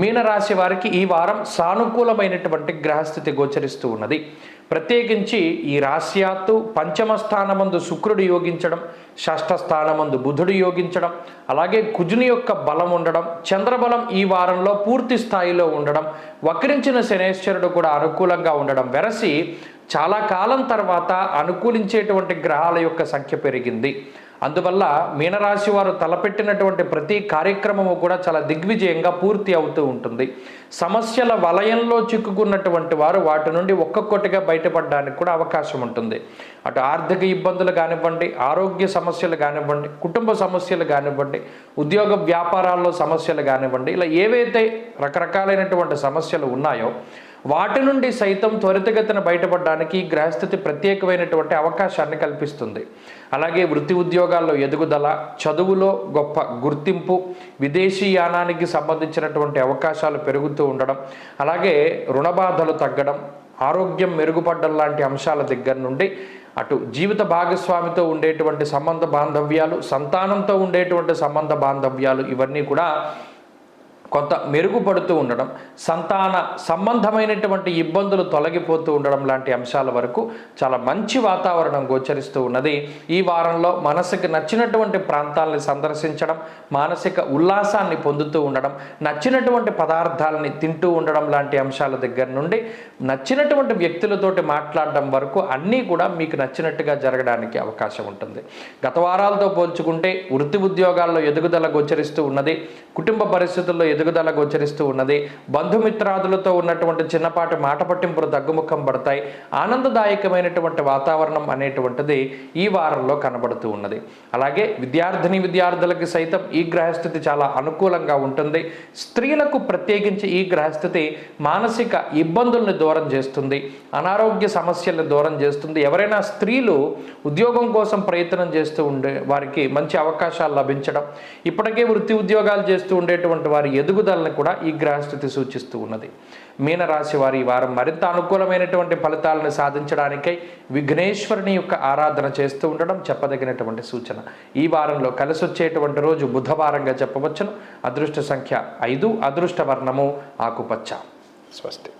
మీనరాశి వారికి ఈ వారం సానుకూలమైనటువంటి గ్రహస్థితి గోచరిస్తూ ఉన్నది. ప్రత్యేకించి ఈ రాశ్యాత్తు పంచమ స్థానమందు శుక్రుడు యోగించడం షష్ఠ స్థానమందు బుధుడు యోగించడం అలాగే కుజుని యొక్క బలం ఉండడం చంద్రబలం ఈ వారంలో పూర్తి స్థాయిలో ఉండడం వక్రించిన శనేశ్వరుడు కూడా అనుకూలంగా ఉండడం వెరసి చాలా కాలం తర్వాత అనుకూలించేటువంటి గ్రహాల యొక్క సంఖ్య పెరిగింది. అందువల్ల మీనరాశి వారు తలపెట్టినటువంటి ప్రతి కార్యక్రమము కూడా చాలా దిగ్విజయంగా పూర్తి అవుతూ ఉంటుంది. సమస్యల వలయంలో చిక్కుకున్నటువంటి వారు వాటి నుండి ఒక్కొక్కటిగా బయటపడడానికి కూడా అవకాశం ఉంటుంది. అటు ఆర్థిక ఇబ్బందులు కానివ్వండి ఆరోగ్య సమస్యలు కానివ్వండి కుటుంబ సమస్యలు కానివ్వండి ఉద్యోగ వ్యాపారాల్లో సమస్యలు కానివ్వండి ఇలా ఏవైతే రకరకాలైనటువంటి సమస్యలు ఉన్నాయో వాటి నుండి సైతం త్వరితగతిన బయటపడడానికి గ్రహస్థితి ప్రత్యేకమైనటువంటి అవకాశాన్ని కల్పిస్తుంది. అలాగే వృత్తి ఉద్యోగాల్లో ఎదుగుదల చదువులో గొప్ప గుర్తింపు విదేశీయానానికి సంబంధించినటువంటి అవకాశాలు పెరుగుతూ ఉండడం అలాగే రుణబాధలు తగ్గడం ఆరోగ్యం మెరుగుపడడం లాంటి అంశాల దగ్గర నుండి అటు జీవిత భాగస్వామితో ఉండేటువంటి సంబంధ బాంధవ్యాలు సంతానంతో ఉండేటువంటి సంబంధ బాంధవ్యాలు ఇవన్నీ కూడా కొంత మెరుగుపడుతూ ఉండడం సంతాన సంబంధమైనటువంటి ఇబ్బందులు తొలగిపోతూ ఉండడం లాంటి అంశాల వరకు చాలా మంచి వాతావరణం గోచరిస్తూ ఉన్నది. ఈ వారంలో మనసుకు నచ్చినటువంటి ప్రాంతాలని సందర్శించడం మానసిక ఉల్లాసాన్ని పొందుతూ ఉండడం నచ్చినటువంటి పదార్థాలని తింటూ ఉండడం లాంటి అంశాల దగ్గర నుండి నచ్చినటువంటి వ్యక్తులతోటి మాట్లాడడం వరకు అన్నీ కూడా మీకు నచ్చినట్టుగా జరగడానికి అవకాశం ఉంటుంది. గత వారాలతో పోల్చుకుంటే వృత్తి ఉద్యోగాల్లో ఎదుగుదల గోచరిస్తూ ఉన్నది. కుటుంబ పరిస్థితుల్లో ఎదుగుదల గోచరిస్తూ ఉన్నది. బంధుమిత్రాదులతో ఉన్నటువంటి చిన్నపాటి మాట పట్టింపులు తగ్గుముఖం పడతాయి. ఆనందదాయకమైనటువంటి వాతావరణం అనేటువంటిది ఈ వారంలో కనబడుతూ ఉన్నది. అలాగే విద్యార్థిని విద్యార్థులకి సైతం ఈ గ్రహస్థితి చాలా అనుకూలంగా ఉంటుంది. స్త్రీలకు ప్రత్యేకించి ఈ గ్రహస్థితి మానసిక ఇబ్బందుల్ని దూరం చేస్తుంది. అనారోగ్య సమస్యల్ని దూరం చేస్తుంది. ఎవరైనా స్త్రీలు ఉద్యోగం కోసం ప్రయత్నం చేస్తూ ఉండే వారికి మంచి అవకాశాలు లభించడం. ఇప్పటికే వృత్తి ఉద్యోగాలు చేస్తూ ఉండేటువంటి వారి ఎదుగుదలను కూడా ఈ గ్రహస్థితి సూచిస్తూ ఉన్నది. మీనరాశి వారి ఈ వారం మరింత అనుకూలమైనటువంటి ఫలితాలను సాధించడానికై విఘ్నేశ్వరుని యొక్క ఆరాధన చేస్తూ ఉండడం చెప్పదగినటువంటి సూచన. ఈ వారంలో కలిసి వచ్చేటువంటి రోజు బుధవారంగా చెప్పవచ్చును. అదృష్ట సంఖ్య ఐదు అదృష్ట వర్ణము ఆకుపచ్చ. స్వస్తి.